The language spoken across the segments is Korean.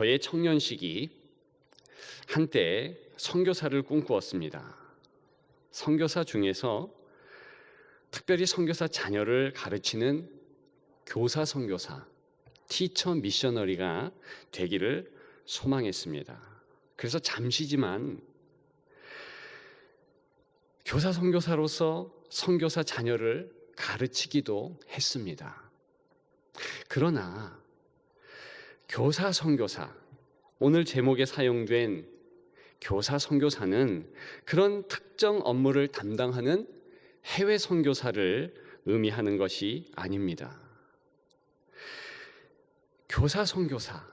저의 청년 시기 한때 선교사를 꿈꾸었습니다. 선교사 중에서 특별히 선교사 자녀를 가르치는 교사 선교사, 티처 미셔너리가 되기를 소망했습니다. 그래서 잠시지만 교사 선교사로서 선교사 자녀를 가르치기도 했습니다. 그러나 교사 선교사 오늘 제목에 사용된 교사 선교사는 그런 특정 업무를 담당하는 해외 선교사를 의미하는 것이 아닙니다. 교사 선교사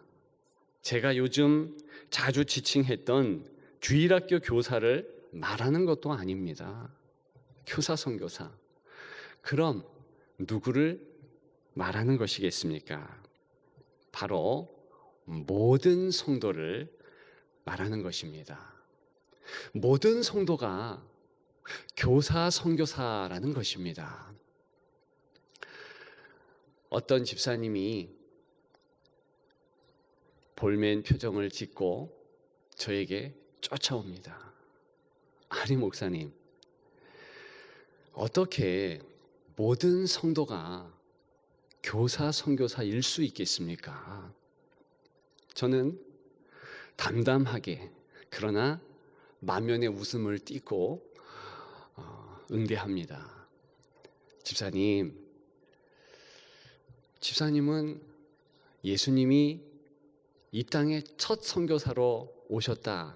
제가 요즘 자주 지칭했던 주일학교 교사를 말하는 것도 아닙니다. 교사 선교사. 그럼 누구를 말하는 것이겠습니까? 바로 모든 성도를 말하는 것입니다. 모든 성도가 교사 선교사라는 것입니다. 어떤 집사님이 볼멘 표정을 짓고 저에게 쫓아옵니다. 아니 목사님, 어떻게 모든 성도가 교사 선교사일 수 있겠습니까? 저는 담담하게 그러나 만면의 웃음을 띠고 어, 응대합니다. 집사님, 집사님은 예수님이 이 땅에 첫 선교사로 오셨다.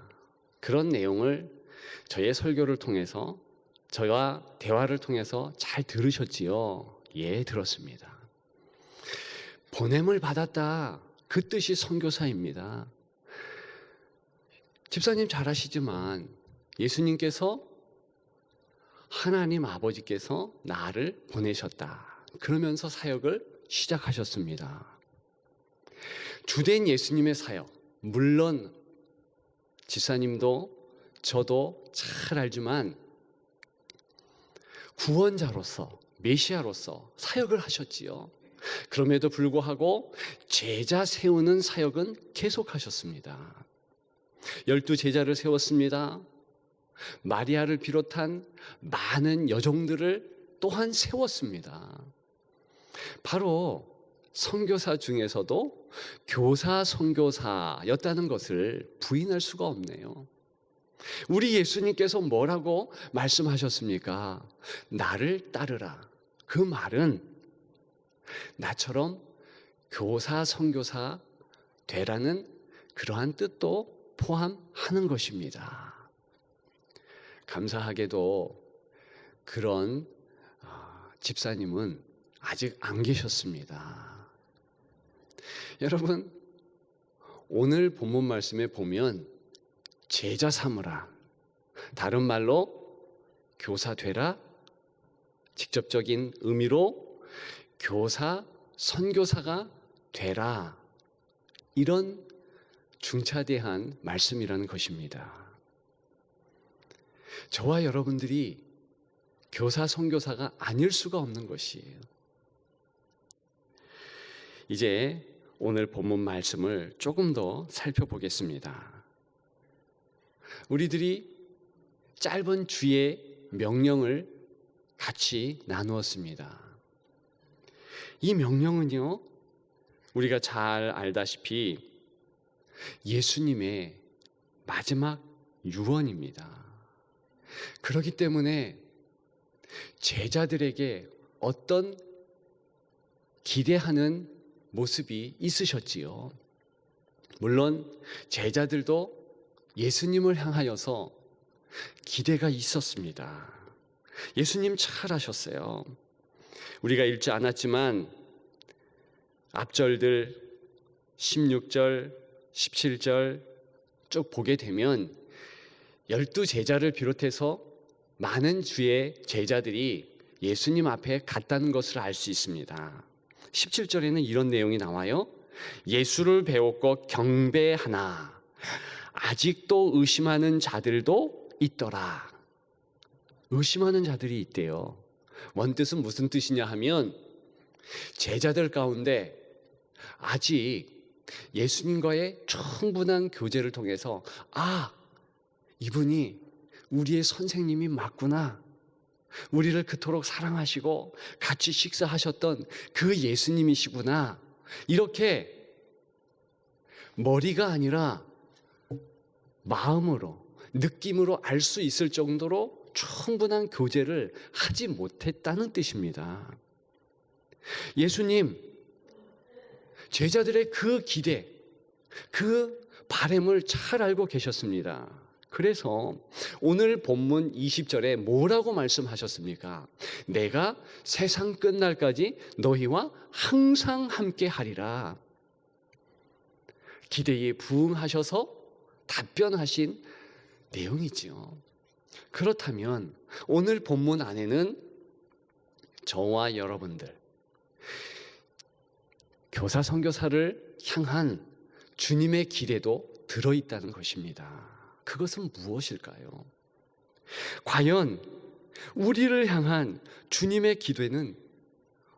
그런 내용을 저의 설교를 통해서 저와 대화를 통해서 잘 들으셨지요? 예, 들었습니다. 보냄을 받았다. 그 뜻이 선교사입니다. 집사님 잘 아시지만 예수님께서 하나님 아버지께서 나를 보내셨다. 그러면서 사역을 시작하셨습니다. 주된 예수님의 사역, 물론 집사님도 저도 잘 알지만 구원자로서 메시아로서 사역을 하셨지요. 그럼에도 불구하고 제자 세우는 사역은 계속하셨습니다. 열두 제자를 세웠습니다. 마리아를 비롯한 많은 여종들을 또한 세웠습니다. 바로 선교사 중에서도 교사 선교사였다는 것을 부인할 수가 없네요. 우리 예수님께서 뭐라고 말씀하셨습니까? 나를 따르라. 그 말은 나처럼 교사 선교사 되라는 그러한 뜻도 포함하는 것입니다. 감사하게도 그런 아, 집사님은 아직 안 계셨습니다. 여러분, 오늘 본문 말씀에 보면 제자 삼으라. 다른 말로 교사 되라. 직접적인 의미로 교사, 선교사가 되라. 이런 중차대한 말씀이라는 것입니다. 저와 여러분들이 교사, 선교사가 아닐 수가 없는 것이에요. 이제 오늘 본문 말씀을 조금 더 살펴보겠습니다. 우리들이 짧은 주의 명령을 같이 나누었습니다. 이 명령은요, 우리가 잘 알다시피 예수님의 마지막 유언입니다. 그렇기 때문에 제자들에게 어떤 기대하는 모습이 있으셨지요. 물론 제자들도 예수님을 향하여서 기대가 있었습니다. 예수님 잘 하셨어요. 우리가 읽지 않았지만 앞절들 16절, 17절 쭉 보게 되면 열두 제자를 비롯해서 많은 주의 제자들이 예수님 앞에 갔다는 것을 알 수 있습니다. 17절에는 이런 내용이 나와요. 예수를 배웠고 경배하나 아직도 의심하는 자들도 있더라. 의심하는 자들이 있대요. 원뜻은 무슨 뜻이냐 하면 제자들 가운데 아직 예수님과의 충분한 교제를 통해서 아, 이분이 우리의 선생님이 맞구나. 우리를 그토록 사랑하시고 같이 식사하셨던 그 예수님이시구나. 이렇게 머리가 아니라 마음으로, 느낌으로 알 수 있을 정도로 충분한 교제를 하지 못했다는 뜻입니다. 예수님, 제자들의 그 기대, 그 바램을 잘 알고 계셨습니다. 그래서 오늘 본문 20절에 뭐라고 말씀하셨습니까? 내가 세상 끝날까지 너희와 항상 함께 하리라. 기대에 부응하셔서 답변하신 내용이지요. 그렇다면 오늘 본문 안에는 저와 여러분들 교사 선교사를 향한 주님의 기대도 들어 있다는 것입니다. 그것은 무엇일까요? 과연 우리를 향한 주님의 기대는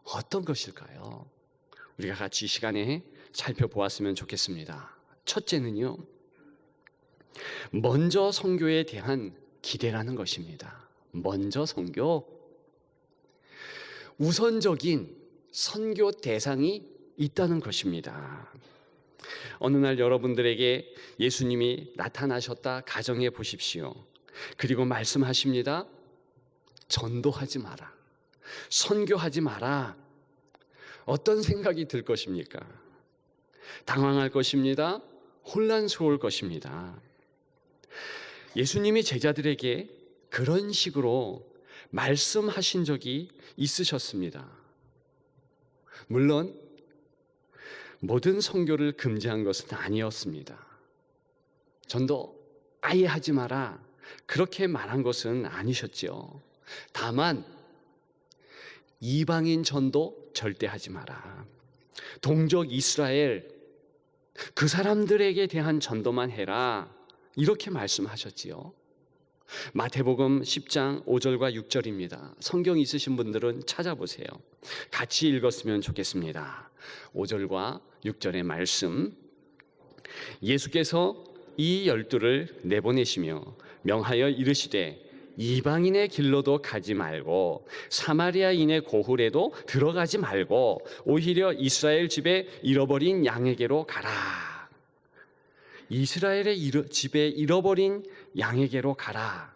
어떤 것일까요? 우리가 같이 이 시간에 살펴보았으면 좋겠습니다. 첫째는요. 먼저 선교에 대한 기대라는 것입니다. 먼저 선교 우선적인 선교 대상이 있다는 것입니다. 어느 날 여러분들에게 예수님이 나타나셨다 가정해 보십시오. 그리고 말씀하십니다. 전도하지 마라. 선교하지 마라. 어떤 생각이 들 것입니까? 당황할 것입니다. 혼란스러울 것입니다. 예수님이 제자들에게 그런 식으로 말씀하신 적이 있으셨습니다. 물론 모든 선교를 금지한 것은 아니었습니다. 전도 아예 하지 마라. 그렇게 말한 것은 아니셨지요. 다만 이방인 전도 절대 하지 마라. 동족 이스라엘 그 사람들에게 대한 전도만 해라. 이렇게 말씀하셨지요. 마태복음 10장 5절과 6절입니다. 성경 있으신 분들은 찾아보세요. 같이 읽었으면 좋겠습니다. 5절과 6절의 말씀. 예수께서 이 열두를 내보내시며 명하여 이르시되 이방인의 길로도 가지 말고 사마리아인의 고hul에도 들어가지 말고 오히려 이스라엘 집에 잃어버린 양에게로 가라. 이스라엘의 잃어, 집에 잃어버린 양에게로 가라.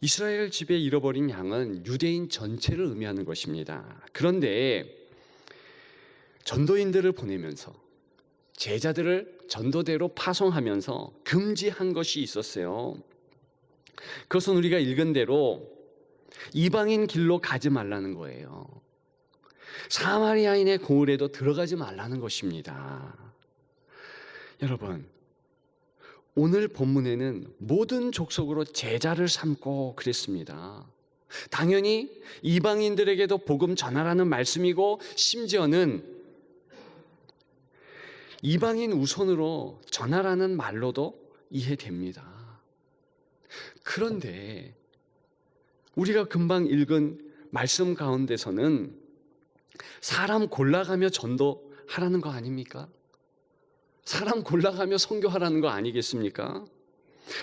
이스라엘 집에 잃어버린 양은 유대인 전체를 의미하는 것입니다. 그런데 전도인들을 보내면서 제자들을 전도대로 파송하면서 금지한 것이 있었어요. 그것은 우리가 읽은 대로 이방인 길로 가지 말라는 거예요. 사마리아인의 고을에도 들어가지 말라는 것입니다. 여러분, 오늘 본문에는 모든 족속으로 제자를 삼고 그랬습니다. 당연히 이방인들에게도 복음 전하라는 말씀이고 심지어는 이방인 우선으로 전하라는 말로도 이해됩니다. 그런데 우리가 금방 읽은 말씀 가운데서는 사람 골라가며 전도하라는 거 아닙니까? 사람 골라가며 선교하라는 거 아니겠습니까?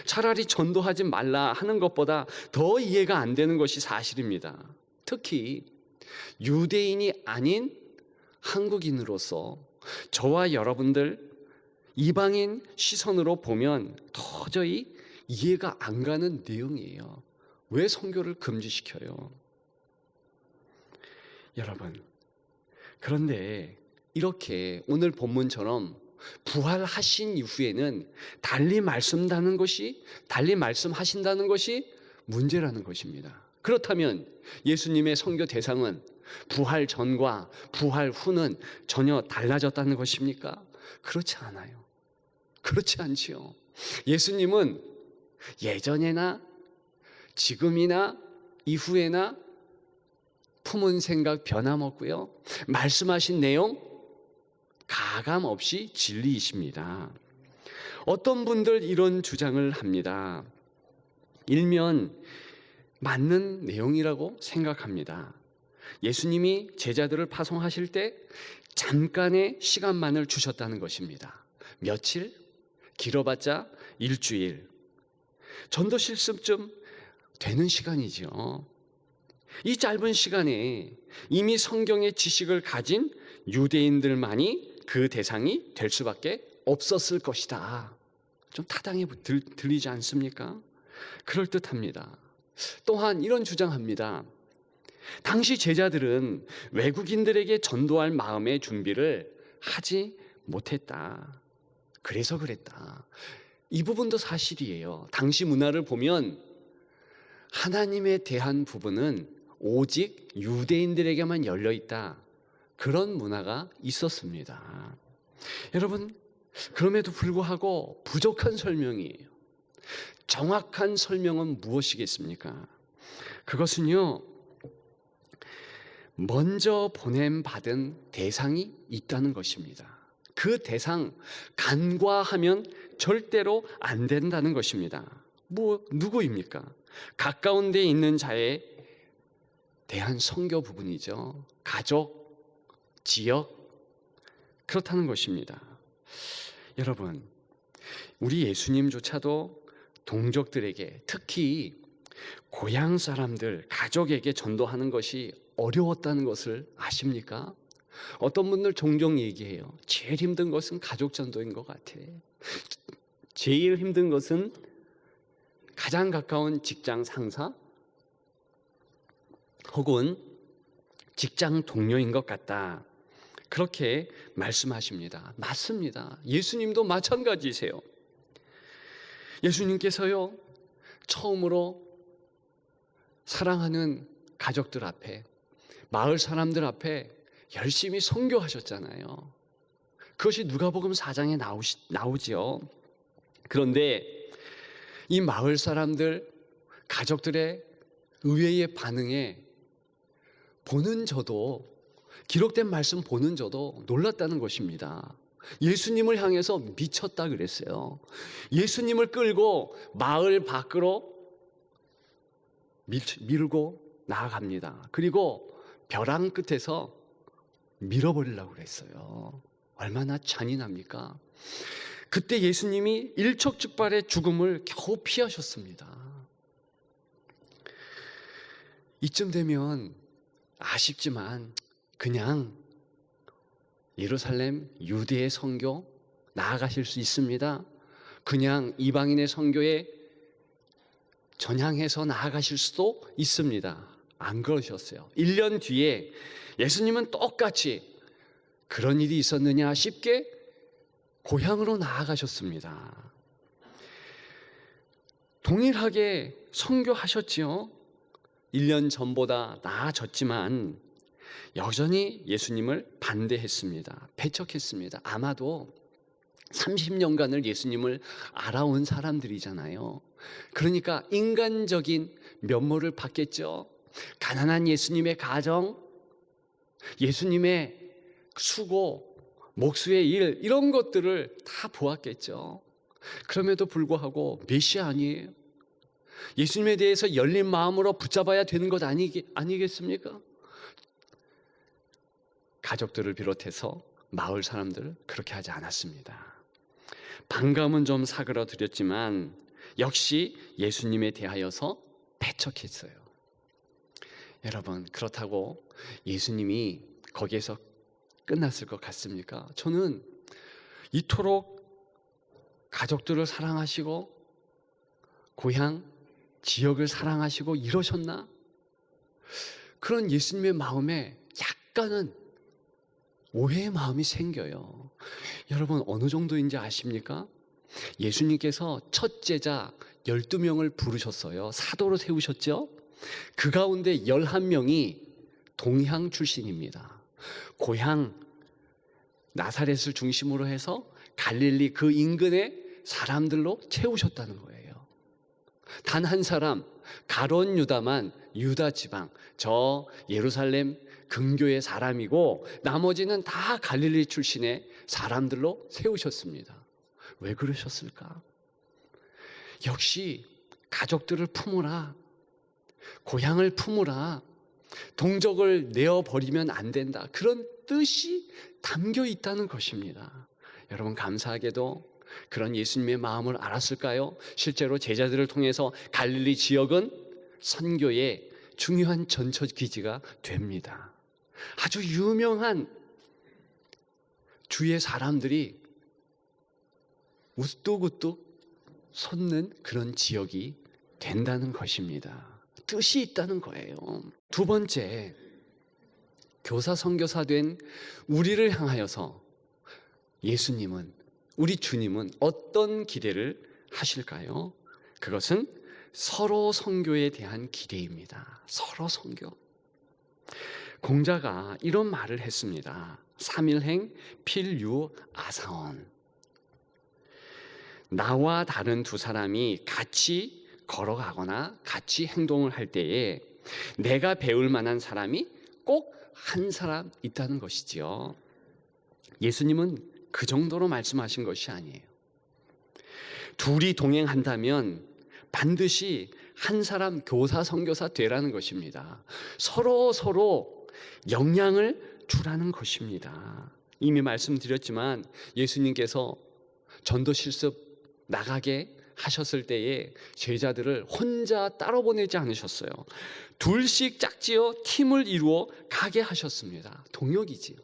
차라리 전도하지 말라 하는 것보다 더 이해가 안 되는 것이 사실입니다. 특히 유대인이 아닌 한국인으로서 저와 여러분들 이방인 시선으로 보면 도저히 이해가 안 가는 내용이에요. 왜 선교를 금지시켜요? 여러분, 그런데 이렇게 오늘 본문처럼 부활하신 이후에는 달리 말씀다는 것이 달리 말씀하신다는 것이 문제라는 것입니다. 그렇다면 예수님의 선교 대상은 부활 전과 부활 후는 전혀 달라졌다는 것입니까? 그렇지 않아요. 그렇지 않지요. 예수님은 예전에나 지금이나 이후에나 품은 생각 변함없고요. 말씀하신 내용 가감 없이 진리이십니다. 어떤 분들 이런 주장을 합니다. 일면 맞는 내용이라고 생각합니다. 예수님이 제자들을 파송하실 때 잠깐의 시간만을 주셨다는 것입니다. 며칠? 길어봤자 일주일. 전도 실습쯤 되는 시간이죠. 이 짧은 시간에 이미 성경의 지식을 가진 유대인들만이 그 대상이 될 수밖에 없었을 것이다. 좀 타당해 들, 들리지 않습니까? 그럴 듯합니다. 또한 이런 주장합니다. 당시 제자들은 외국인들에게 전도할 마음의 준비를 하지 못했다. 그래서 그랬다. 이 부분도 사실이에요. 당시 문화를 보면 하나님에 대한 부분은 오직 유대인들에게만 열려 있다. 그런 문화가 있었습니다. 여러분, 그럼에도 불구하고 부족한 설명이에요. 정확한 설명은 무엇이겠습니까? 그것은요, 먼저 보냄 받은 대상이 있다는 것입니다. 그 대상 간과하면 절대로 안 된다는 것입니다. 뭐 누구입니까? 가까운 데 있는 자에 대한 성교 부분이죠. 가족, 지역 그렇다는 것입니다. 여러분, 우리 예수님조차도 동족들에게 특히 고향 사람들, 가족에게 전도하는 것이 어려웠다는 것을 아십니까? 어떤 분들 종종 얘기해요. 제일 힘든 것은 가족 전도인 것 같아. 제일 힘든 것은 가장 가까운 직장 상사 혹은 직장 동료인 것 같다. 그렇게 말씀하십니다. 맞습니다. 예수님도 마찬가지세요. 예수님께서요, 처음으로 사랑하는 가족들 앞에, 마을 사람들 앞에 열심히 선교하셨잖아요. 그것이 누가복음 4장에 나오시, 나오지요. 그런데 이 마을 사람들, 가족들의 의외의 반응에 보는 저도 기록된 말씀 보는 저도 놀랐다는 것입니다. 예수님을 향해서 미쳤다 그랬어요. 예수님을 끌고 마을 밖으로 밀고 나아갑니다. 그리고 벼랑 끝에서 밀어버리려고 그랬어요. 얼마나 잔인합니까? 그때 예수님이 일촉즉발의 죽음을 겨우 피하셨습니다. 이쯤 되면 아쉽지만 그냥 예루살렘 유대의 선교 나아가실 수 있습니다. 그냥 이방인의 선교에 전향해서 나아가실 수도 있습니다. 안 그러셨어요. 1년 뒤에 예수님은 똑같이 그런 일이 있었느냐 싶게 고향으로 나아가셨습니다. 동일하게 선교하셨지요. 1년 전보다 나아졌지만 여전히 예수님을 반대했습니다. 배척했습니다. 아마도 30년간을 예수님을 알아온 사람들이잖아요. 그러니까 인간적인 면모를 받겠죠. 가난한 예수님의 가정, 예수님의 수고, 목수의 일, 이런 것들을 다 보았겠죠. 그럼에도 불구하고 메시아 아니에요. 예수님에 대해서 열린 마음으로 붙잡아야 되는 것 아니, 아니겠습니까? 가족들을 비롯해서 마을 사람들 그렇게 하지 않았습니다. 반감은 좀 사그러드렸지만 역시 예수님에 대하여서 배척했어요. 여러분 그렇다고 예수님이 거기에서 끝났을 것 같습니까? 저는 이토록 가족들을 사랑하시고 고향 지역을 사랑하시고 이러셨나? 그런 예수님의 마음에 약간은 오해의 마음이 생겨요. 여러분, 어느 정도인지 아십니까? 예수님께서 첫 제자 12명을 부르셨어요. 사도로 세우셨죠? 그 가운데 11명이 동향 출신입니다. 고향 나사렛을 중심으로 해서 갈릴리 그 인근의 사람들로 채우셨다는 거예요. 단 한 사람, 가론 유다만 유다 지방, 저 예루살렘 근교의 사람이고 나머지는 다 갈릴리 출신의 사람들로 세우셨습니다. 왜 그러셨을까? 역시 가족들을 품으라. 고향을 품으라. 동족을 내어 버리면 안 된다. 그런 뜻이 담겨 있다는 것입니다. 여러분 감사하게도 그런 예수님의 마음을 알았을까요? 실제로 제자들을 통해서 갈릴리 지역은 선교의 중요한 전처 기지가 됩니다. 아주 유명한 주의 사람들이 우뚝우뚝 솟는 그런 지역이 된다는 것입니다. 뜻이 있다는 거예요. 두 번째, 교사 선교사 된 우리를 향하여서 예수님은 우리 주님은 어떤 기대를 하실까요? 그것은 서로 선교에 대한 기대입니다. 서로 선교. 공자가 이런 말을 했습니다. 삼일행 필유 아사원. 나와 다른 두 사람이 같이 걸어가거나 같이 행동을 할 때에 내가 배울 만한 사람이 꼭 한 사람 있다는 것이지요. 예수님은 그 정도로 말씀하신 것이 아니에요. 둘이 동행한다면 반드시 한 사람 교사 선교사 되라는 것입니다. 서로 서로 영향을 주라는 것입니다. 이미 말씀드렸지만 예수님께서 전도 실습 나가게 하셨을 때에 제자들을 혼자 따로 보내지 않으셨어요. 둘씩 짝지어 팀을 이루어 가게 하셨습니다. 동역이지요.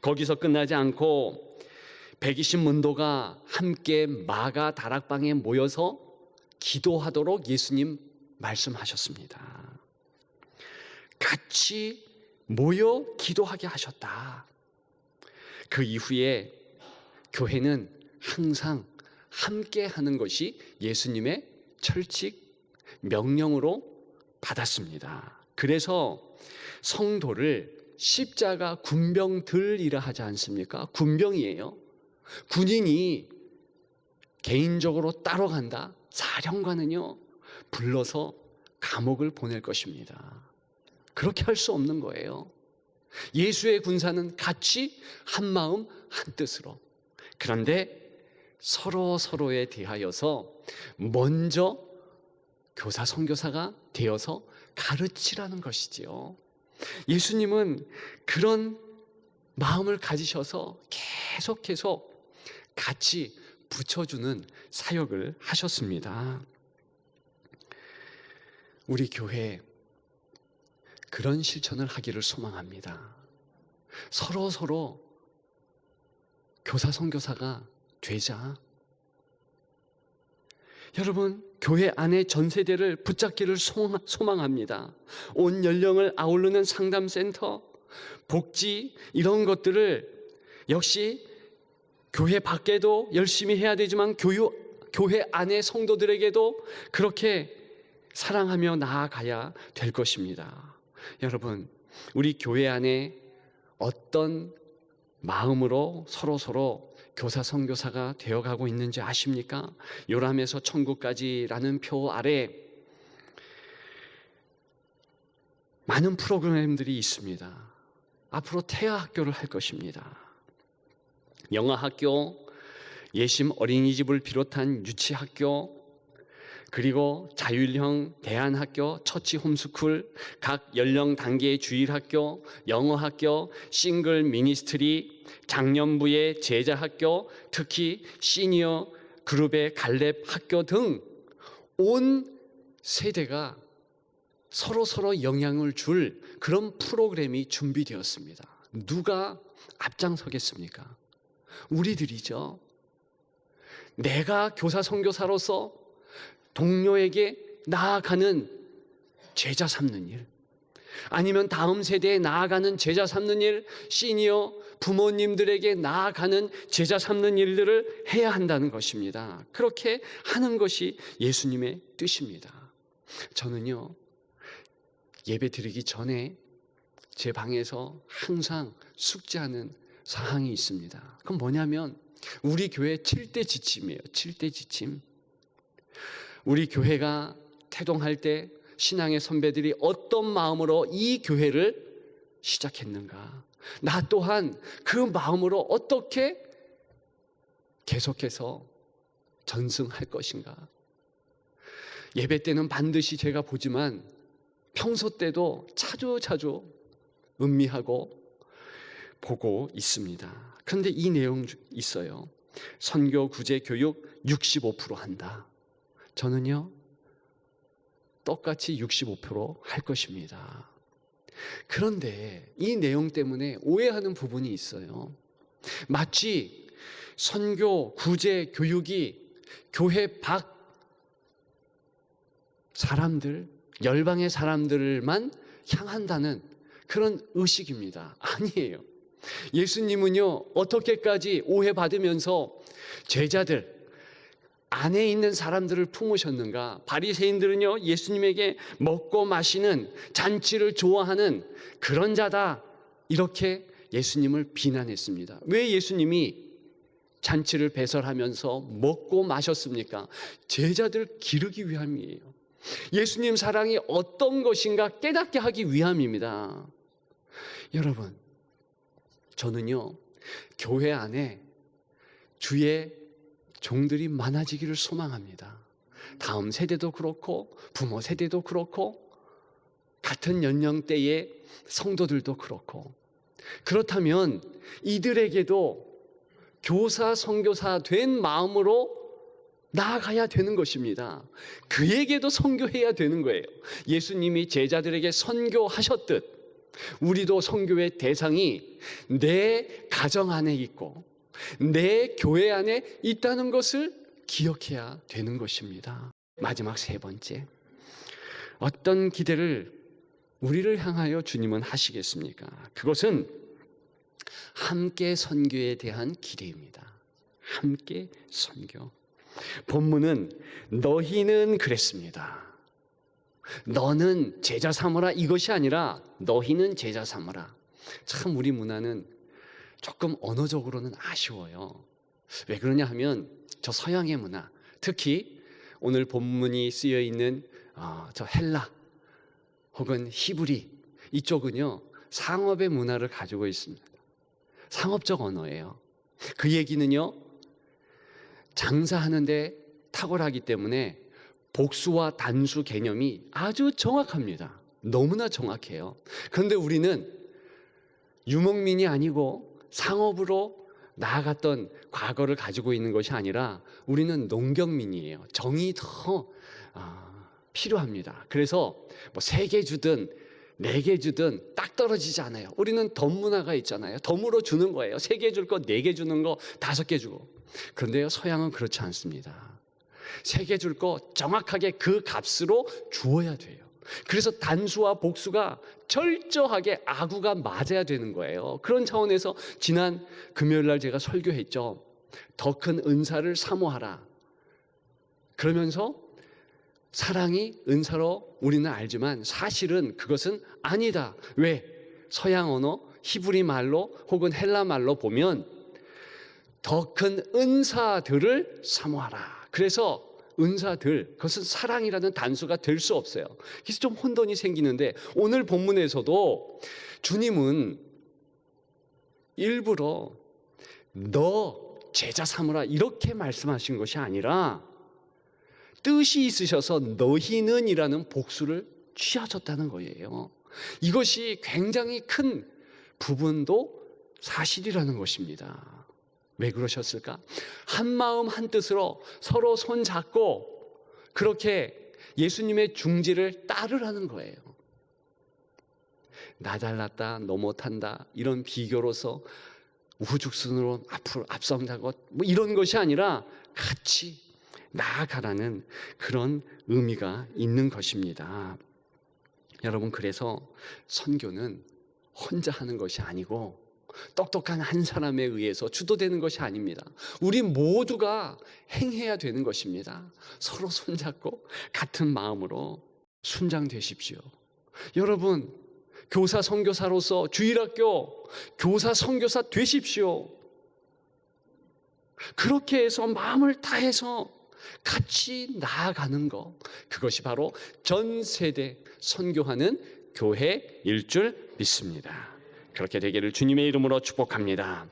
거기서 끝나지 않고 120문도가 함께 마가 다락방에 모여서 기도하도록 예수님 말씀하셨습니다. 같이 모여 기도하게 하셨다. 그 이후에 교회는 항상 함께 하는 것이 예수님의 철칙 명령으로 받았습니다. 그래서 성도를 십자가 군병들이라 하지 않습니까? 군병이에요. 군인이 개인적으로 따로 간다. 사령관은요, 불러서 감옥을 보낼 것입니다. 그렇게 할 수 없는 거예요. 예수의 군사는 같이 한 마음 한 뜻으로. 그런데 서로 서로에 대하여서 먼저 교사 선교사가 되어서 가르치라는 것이지요. 예수님은 그런 마음을 가지셔서 계속해서 같이 붙여주는 사역을 하셨습니다. 우리 교회 그런 실천을 하기를 소망합니다. 서로 서로 교사 선교사가 되자. 여러분, 교회 안에 전 세대를 붙잡기를 소망합니다. 온 연령을 아우르는 상담센터, 복지, 이런 것들을 역시 교회 밖에도 열심히 해야 되지만 교육, 교회 안에 성도들에게도 그렇게 사랑하며 나아가야 될 것입니다. 여러분, 우리 교회 안에 어떤 마음으로 서로 서로 교사 선교사가 되어가고 있는지 아십니까? 요람에서 천국까지라는 표 아래 많은 프로그램들이 있습니다. 앞으로 태아 학교를 할 것입니다. 영어 학교, 예심 어린이집을 비롯한 유치 학교, 그리고 자율형 대안학교, 처치 홈스쿨, 각 연령 단계의 주일학교, 영어학교, 싱글 미니스트리, 장년부의 제자학교, 특히 시니어 그룹의 갈렙 학교 등 온 세대가 서로 서로 영향을 줄 그런 프로그램이 준비되었습니다. 누가 앞장서겠습니까? 우리들이죠. 내가 교사 선교사로서 동료에게 나아가는 제자 삼는 일, 아니면 다음 세대에 나아가는 제자 삼는 일, 시니어 부모님들에게 나아가는 제자 삼는 일들을 해야 한다는 것입니다. 그렇게 하는 것이 예수님의 뜻입니다. 저는요, 예배 드리기 전에 제 방에서 항상 숙제하는 사항이 있습니다. 그건 뭐냐면, 우리 교회 7대 지침이에요. 7대 지침. 우리 교회가 태동할 때 신앙의 선배들이 어떤 마음으로 이 교회를 시작했는가. 나 또한 그 마음으로 어떻게 계속해서 전승할 것인가. 예배 때는 반드시 제가 보지만 평소 때도 자주 자주 음미하고 보고 있습니다. 그런데 이 내용 주- 있어요. 선교 구제 교육 65% 한다. 저는요. 똑같이 65%할 것입니다. 그런데 이 내용 때문에 오해하는 부분이 있어요. 마치 선교 구제 교육이 교회 밖 사람들, 열방의 사람들만 향한다는 그런 의식입니다. 아니에요. 예수님은요, 어떻게까지 오해받으면서 제자들, 안에 있는 사람들을 품으셨는가? 바리새인들은요, 예수님에게 먹고 마시는 잔치를 좋아하는 그런 자다. 이렇게 예수님을 비난했습니다. 왜 예수님이 잔치를 배설하면서 먹고 마셨습니까? 제자들 기르기 위함이에요. 예수님 사랑이 어떤 것인가 깨닫게 하기 위함입니다. 여러분, 저는요, 교회 안에 주의 종들이 많아지기를 소망합니다. 다음 세대도 그렇고, 부모 세대도 그렇고, 같은 연령대의 성도들도 그렇고, 그렇다면 이들에게도 교사, 선교사 된 마음으로 나아가야 되는 것입니다. 그에게도 선교해야 되는 거예요. 예수님이 제자들에게 선교하셨듯 우리도 선교의 대상이 내 가정 안에 있고 내 교회 안에 있다는 것을 기억해야 되는 것입니다. 마지막 세 번째. 어떤 기대를 우리를 향하여 주님은 하시겠습니까? 그것은 함께 선교에 대한 기대입니다. 함께 선교. 본문은 너희는 그랬습니다. 너는 제자 삼으라 이것이 아니라 너희는 제자 삼으라. 참 우리 문화는 조금 언어적으로는 아쉬워요. 왜 그러냐 하면 저 서양의 문화, 특히 오늘 본문이 쓰여 있는 어, 저 헬라 혹은 히브리 이쪽은요 상업의 문화를 가지고 있습니다. 상업적 언어예요. 그 얘기는요 장사하는데 탁월하기 때문에 복수와 단수 개념이 아주 정확합니다. 너무나 정확해요. 그런데 우리는 유목민이 아니고 상업으로 나아갔던 과거를 가지고 있는 것이 아니라 우리는 농경민이에요. 정이 더 아, 필요합니다. 그래서 뭐 세 개 주든 네 개 주든 딱 떨어지지 않아요. 우리는 덤 문화가 있잖아요. 덤으로 주는 거예요. 세 개 줄 거 네 개 주는 거 다섯 개 주고. 그런데요, 서양은 그렇지 않습니다. 세 개 줄 거 정확하게 그 값으로 주어야 돼요. 그래서 단수와 복수가 철저하게 아구가 맞아야 되는 거예요. 그런 차원에서 지난 금요일 날 제가 설교했죠. 더 큰 은사를 사모하라. 그러면서 사랑이 은사로 우리는 알지만 사실은 그것은 아니다. 왜? 서양 언어, 히브리 말로 혹은 헬라 말로 보면 더 큰 은사들을 사모하라. 그래서 은사들, 그것은 사랑이라는 단수가 될 수 없어요. 그래서 좀 혼돈이 생기는데 오늘 본문에서도 주님은 일부러 너 제자 삼으라 이렇게 말씀하신 것이 아니라 뜻이 있으셔서 너희는이라는 복수를 취하셨다는 거예요. 이것이 굉장히 큰 부분도 사실이라는 것입니다. 왜 그러셨을까? 한 마음 한 뜻으로 서로 손 잡고 그렇게 예수님의 중지를 따르라는 거예요. 나 잘났다, 너 못한다 이런 비교로서 우후죽순으로 앞으로 앞선다고 뭐 이런 것이 아니라 같이 나아가라는 그런 의미가 있는 것입니다. 여러분 그래서 선교는 혼자 하는 것이 아니고 똑똑한 한 사람에 의해서 주도되는 것이 아닙니다. 우리 모두가 행해야 되는 것입니다. 서로 손잡고 같은 마음으로 순장되십시오. 여러분 교사 선교사로서 주일학교 교사 선교사 되십시오. 그렇게 해서 마음을 다해서 같이 나아가는 것 그것이 바로 전 세대 선교하는 교회일 줄 믿습니다. 그렇게 되기를 주님의 이름으로 축복합니다.